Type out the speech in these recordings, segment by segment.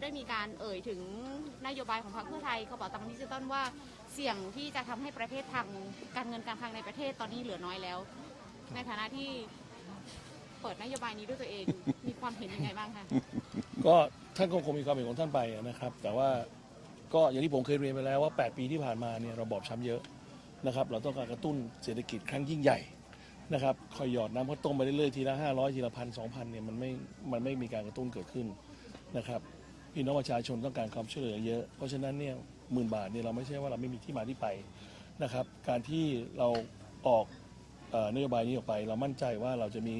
ได้มีการเอ่ยถึงนโยบายของพรรคเพื่อไทยกระเป๋าตังค์ดิจิตอลว่าเสี่ยงที่จะทำให้ประเทศทางการเงินการคลังในประเทศตอนนี้เหลือน้อยแล้ว ในฐานะที่เปิดนโยบายนี้ด้วยตัวเองมีความเห็นยังไงบ้างคะก็ท่านก็คงมีความเห็นของท่านไปนะครับ แต่ว่าก็อย่างที่ผมเคยเรียนไปแล้วว่า 8 ปีที่ผ่านมาเนี่ยเราบอบช้ำเยอะนะครับเราต้องการกระตุ้นเศรษฐกิจครั้งยิ่งใหญ่นะครับคอยหยอดน้ำข้าวต้มไปเรื่อยๆทีละ500 ทีละพันสองพันเนี่ยมันไม่มันไม่มีการกระตุ้นเกิดขึ้นนะครับ พี่น้องประชาชนต้องการความช่วยเหลือเยอะ เพราะฉะนั้นเนี่ยหมื่นบาทเนี่ยเราไม่ใช่ว่าเราไม่มีที่มาที่ไปนะครับ การที่เราออกเอ่อนโยบายนี้ออกไป เรามั่นใจว่าเราจะมี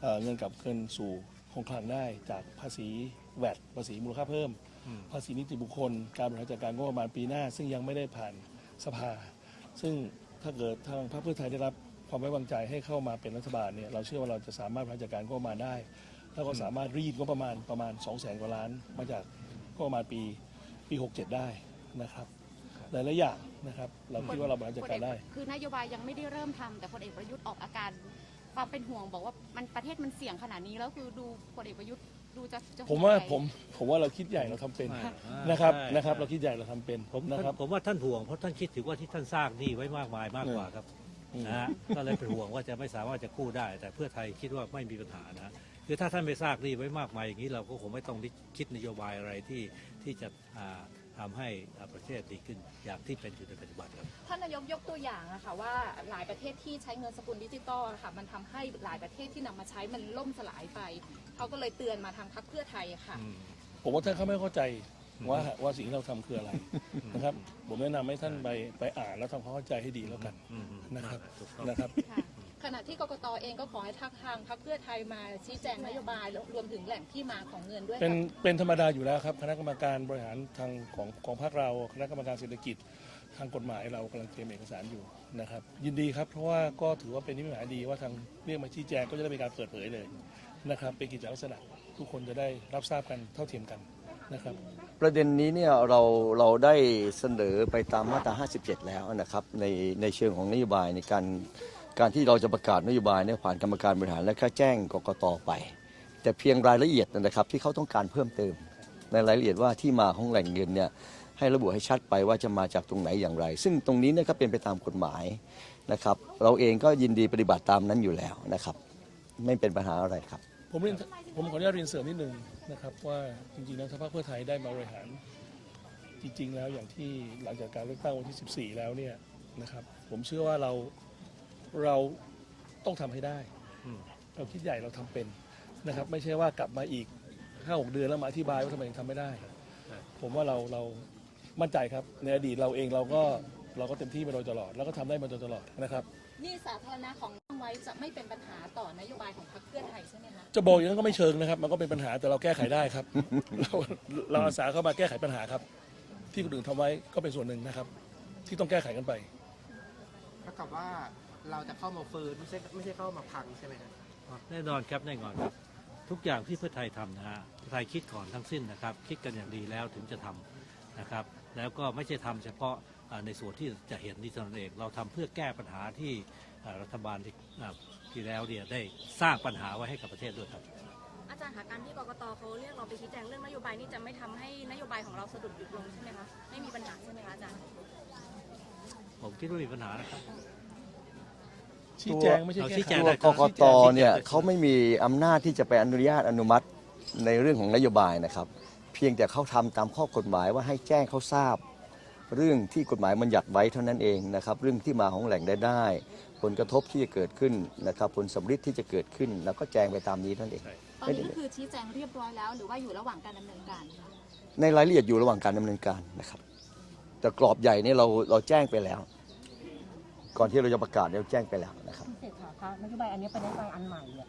เอ่อเงินกลับคืนสู่คงคลังได้จากภาษีแวดภาษีมูลค่าเพิ่ม ภาษีนิติบุคคล การบริหารจัดการงบประมาณปีหน้า ซึ่งยังไม่ได้ผ่านสภา ซึ่งถ้าเกิดทางพรรคเพื่อไทยได้รับความไว้วางใจให้เข้ามาเป็นรัฐบาลเนี่ยเราเชื่อว่าเราจะสามารถบริหารจัดการงบประมาณได้ แล้วก็สามารถรีดงบประมาณประมาณ2 0 0แสนกว่าล้าน มาจากงบประมาณปีปี 67 ได้นะครับหลายๆอย่างนะครับ เราคิดว่าเราบริหารจัดการได้ คือนโยบายยังไม่ได้เริ่มทำแต่พลเอกประยุทธ์ออกอาการความเป็นห่วงบอกว่ามันประเทศมันเสี่ยงขนาดนี้แล้วคือดูพลเอกประยุทธ์ดูจะจะผมว่าห่งใยผมผมว่าเราคิดใหญ่เราทำเป็นใช่นะครับใช่นะครับใช่เราคิดใหญ่เราทำเป็นผมนะครับผมว่าท่านห่วงเพราะท่านคิดถึงว่าที่ท่านสร้างหนี้ไว้มากมายมากกว่าครับอืมนะฮะก็เลยเป็นห่วงว่าจะไม่สามารถจะกู้ได้ แต่เพื่อไทยคิดว่าไม่มีปัญหานะ คือถ้าท่านไม่สร้างหนี้ไว้มากมายอย่างนี้เราก็คงไม่ต้องคิดนโยบายอะไรที่ที่จะอ่าทำให้อ่าประเทศดีขึ้นอย่างที่เป็นอยู่ในปัจจุบันครับท่านนายกยกตัวอย่างอะค่ะว่าหลายประเทศที่ใช้เงินสกุลดิจิตอลอะค่ะมันทำให้หลายประเทศที่นำมาใช้มันล่มสลายไปเขาก็เลยเตือนมาทางพรรคเพื่อไทยอะค่ะผมว่าท่านเขาไม่เข้าใจว่าว่าสิ่งที่เราทำคืออะไรนะครับ ผมแนะนำให้ท่านไปไปอ่านแล้วทำความเข้าใจให้ดีแล้วกันอืมอืมนะครับถูกต้องนะครับค่ะ ขณะที่กกตเองก็ขอให้ทักทางพรรคเพื่อไทยมาชี้แจงนโยบายรวมถึงแหล่งที่มาของเงินด้วยเป็นค่ะเป็นธรรมดาอยู่แล้วครับ คณะกรรมการบริหารทางของของภาคเรา คณะกรรมการเศรษฐกิจทางกฎหมายเรากำลังเตรียมเอกสารอยู่นะครับ ยินดีครับเพราะว่าก็ถือว่าเป็นนิมิตหมายดีว่าทางเรียกมาชี้แจงก็จะได้เป็นการเปิดเผยเลยนะครับ เป็นกิจลักษณะทุกคนจะได้รับทราบกันเท่าเทียมกันนะครับประเด็นนี้เนี่ยเราเราได้เสนอไปตามมาตรา 57 แล้วนะครับในในเชิงของนโยบายในการ การที่เราจะประกาศนโยบายเนี่ยผ่านกรรมการบริหารและก็แจ้งกกตไป แต่เพียงรายละเอียดนะครับที่เขาต้องการเพิ่มเติม ในรายละเอียดว่าที่มาของแหล่งเงินเนี่ยให้ระบุให้ชัดไปว่าจะมาจากตรงไหนอย่างไร ซึ่งตรงนี้เนี่ยก็เป็นไปตามกฎหมายนะครับเราเองก็ยินดีปฏิบัติตามนั้นอยู่แล้วนะครับไม่เป็นปัญหาอะไรครับ ผมเรียนผมขออนุญาตเรียนเสริมนิดนึงนะครับว่าจริงๆแล้วถ้าพเพื่อไทยได้มาบริหารจริงๆแล้วอย่างที่หลังจากการเลือกตั้งวันที่ 14 แล้วเนี่ยนะครับผมเชื่อว่าเรา เราต้องทำให้ได้อืมเราคิดใหญ่เราทำเป็นนะครับ ไม่ใช่ว่ากลับมาอีกห้าหกเดือนแล้วมาอธิบายว่าทำไมถึงทำไม่ได้ ผมว่าเราเรามั่นใจครับ ในอดีตเราเองเราก็เราก็เต็มที่มาโดยตลอด แล้วก็ทำได้มาโดยตลอดนะครับนี่สาธารณะของตั้งไว้จะไม่เป็นปัญหาต่อนโยบายของพรรคเพื่อไทยใช่ไหมคะจะบอกอย่างนั้นก็ไม่เชิงนะครับ มันก็เป็นปัญหาแต่เราแก้ไขได้ครับ เราเราอาสาเข้ามาแก้ไขปัญหาครับ ที่คนอื่นทำไว้ก็เป็นส่วนหนึ่งนะครับ ที่ต้องแก้ไขกันไปเท่ากับว่า เราจะเข้ามาฟื้นไม่ใช่ไม่ใช่เข้ามาพังใช่ไหมครับแน่นอนครับแน่นอนครับทุกอย่างที่เพื่อไทยทำนะฮะเพื่อไทยคิดก่อนทั้งสิ้นนะครับ คิดกันอย่างดีแล้วถึงจะทำนะครับ แล้วก็ไม่ใช่ทำเฉพาะอ่าในส่วนที่จะเห็นที่ตนเองเราทำเพื่อแก้ปัญหาที่อ่ารัฐบาลที่อ่าที่แล้วเนี่ยได้สร้างปัญหาไว้ให้กับประเทศด้วยครับ อาจารย์คะการที่กกตเขาเรียกเราไปชี้แจงเรื่องนโยบายนี่จะไม่ทำให้นโยบายของเราสะดุดหยุดลงใช่ไหมคะไม่มีปัญหาใช่ไหมคะอาจารย์ผมคิดว่ามีปัญหานะครับ ชี้แจงไม่ใช่เราแก้ชี้ไขแจง ตัวได้กกตเนี่ยเขาไม่มีอำนาจที่จะไปอนุญาตอนุมัติในเรื่องของนโยบายนะครับ เพียงแต่เขาทำตามข้อกฎหมายว่าให้แจ้งเขาทราบ เรื่องที่กฎหมายมันหยัดไว้เท่านั้นเองนะครับเรื่องที่มาของแหล่งได้ได้ ผลกระทบที่จะเกิดขึ้นนะครับผลสำลิดที่จะเกิดขึ้น แล้วก็แจ้งไปตามนี้เท่านั้นเอง ตอนนี้คือชี้แจงเรียบร้อยแล้ว หรือว่าอยู่ระหว่างการดำเนินการคะในรายละเอียดอยู่ระหว่างการดำเนินการนะครับ แต่กรอบใหญ่เนี่ยเราเราแจ้งไปแล้ว ก่อนที่เราจะประกาศเราแจ้งไปแล้วนะครับ เศรษฐาคะนโยบายอันนี้เป็นนโยบายอันใหม่เนี่ย